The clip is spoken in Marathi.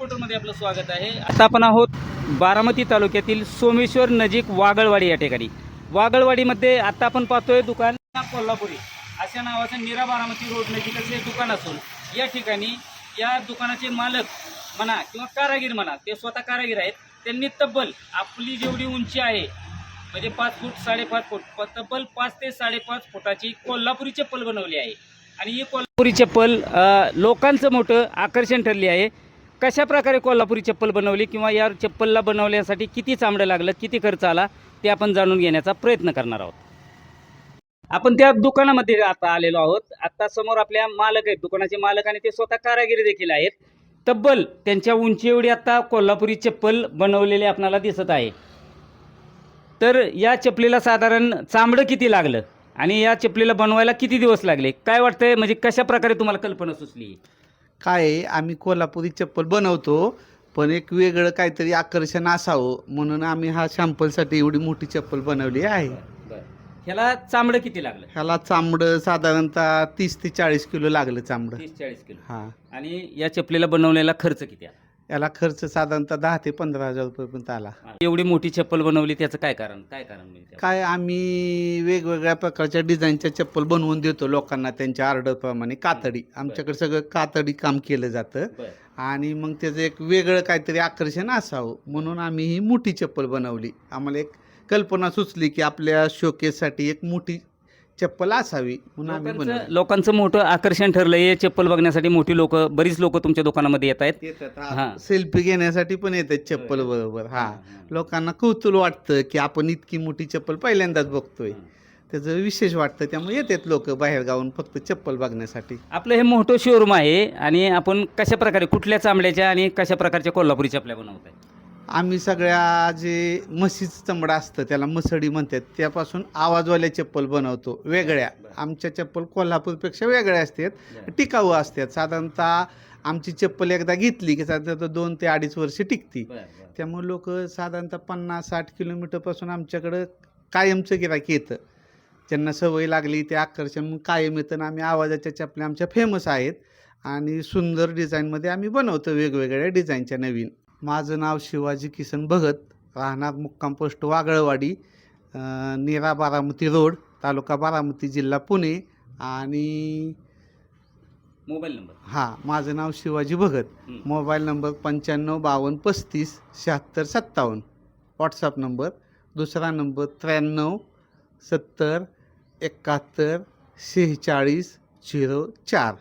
रिपोर्टरमध्ये आपलं स्वागत आहे. आता आपण आहोत बारामती तालुक्यातील सोमेश्वर नजीक वागळवाडी या ठिकाणी. वागळवाडीमध्ये आता आपण पाहतोय दुकान कोल्हापुरी. अशा नावाचं नीरा बारामती रोड नजीकच हे दुकान असून या ठिकाणी या दुकानाचे मालक म्हणा किंवा कारागीर म्हणा ते स्वतः कारागीर आहेत. त्यांनी तब्बल आपली जेवढी उंची आहे म्हणजे पाच फूट साडेपाच फूट तब्बल पाच ते साडेपाच फुटाची कोल्हापुरी चप्पल बनवली आहे. आणि ही कोल्हापुरी चप्पल लोकांचं मोठं आकर्षण ठरली आहे. कशा प्रकारे कोल्हापुरी चप्पल बनवली किंवा या चप्पलला बनवण्यासाठी किती चांबडं लागलं किती खर्च आला ते आपण जाणून घेण्याचा प्रयत्न करणार आहोत. आपण त्या दुकानामध्ये आता आलेलो आहोत. आता समोर आपल्या मालक आहेत. दुकानाचे मालक आणि ते स्वतः कारागिरी देखील आहेत. तब्बल त्यांच्या उंची एवढी आता कोल्हापुरी चप्पल बनवलेली आपणाला दिसत आहे. तर या चपलीला साधारण चांबडं किती लागलं आणि या चपलीला बनवायला किती दिवस लागले? काय वाटतंय? म्हणजे कशा प्रकारे तुम्हाला कल्पना सुचली? काय आहे, आम्ही कोल्हापुरी चप्पल बनवतो पण एक वेगळं काहीतरी आकर्षण असावं म्हणून आम्ही हा शॅम्पलसाठी एवढी मोठी चप्पल बनवली आहे. ह्याला चांबडं किती लागलं? ह्याला चामडं साधारणतः तीस ते चाळीस किलो लागलं चामडं. तीस चाळीस किलो. हा. आणि या चपलीला बनवलेला खर्च किती आला? याला खर्च साधारणतः दहा ते पंधरा हजार रुपयेपर्यंत आला. एवढी मोठी चप्पल बनवली त्याचं काय कारण? काय कारण म्हणजे? काय आम्ही वेगवेगळ्या प्रकारच्या डिझाईनच्या चप्पल बनवून देतो लोकांना त्यांच्या ऑर्डरप्रमाणे कातडी. आमच्याकडे सगळं कातडी काम केलं जातं. बरं. आणि मग त्याचं एक वेगळं काहीतरी आकर्षण असावं. म्हणून आम्ही ही मोठी चप्पल बनवली. आम्हाला एक कल्पना सुचली की आपल्या शोकेससाठी एक मोठी चप्पल असावी म्हणून आम्ही लोकांचं बनवली. लोकांचं मोठं आकर्षण ठरलं हे चप्पल बघण्यासाठी मोठी लोक बरीच लोक तुमच्या दुकानामध्ये येत आहेत. येतात हा. हा. सेल्फी घेण्यासाठी पण येतात चप्पल बरोबर हा. लोकांना कौतुक वाटतं की आपण इतकी मोठी चप्पल पहिल्यांदाच बघतोय. त्याचं विशेष वाटतं त्यामुळे येतात लोक बाहेर गावून फक्त चप्पल बघण्यासाठी. आपलं हे मोठं शोरूम आहे आणि आपण कशा प्रकारे कुठल्या चांबड्याच्या आणि कशा प्रकारच्या कोल्हापुरी चपल्या बनवत आहे आम्ही सगळ्या जे म्हशीचं चमडा असतं त्याला मसडी म्हणतात. त्यापासून आवाजवाल्या चप्पल बनवतो वेगळ्या. आमच्या चप्पल कोल्हापूरपेक्षा वेगळ्या असतात टिकाऊ असतात. साधारणतः आमची चप्पल एकदा घेतली की साधारणतः दोन ते अडीच वर्ष टिकती. त्यामुळे लोक साधारणतः पन्नास साठ किलोमीटरपासून आमच्याकडं कायमचं गिराक येतं. ज्यांना सवय लागली ते आकर्षण कायम येतं आम्ही आवाजाच्या चपल्या आमच्या फेमस आहेत. आणि सुंदर डिझाईनमध्ये आम्ही बनवतो वेगवेगळ्या डिझाईनच्या नवीन. माझं नाव शिवाजी किसन भगत राहणार मुक्काम पोस्ट वागळवाडी नीरा बारामती रोड तालुका बारामती जिल्हा पुणे आणि मोबाईल नंबर. हां माझं नाव शिवाजी भगत. मोबाईल नंबर पंच्याण्णव बावन्न पस्तीस शहात्तर सत्तावन्न. WhatsApp number. दुसरा नंबर त्र्याण्णव सत्तर एकाहत्तर शेहेचाळीस झिरो चार.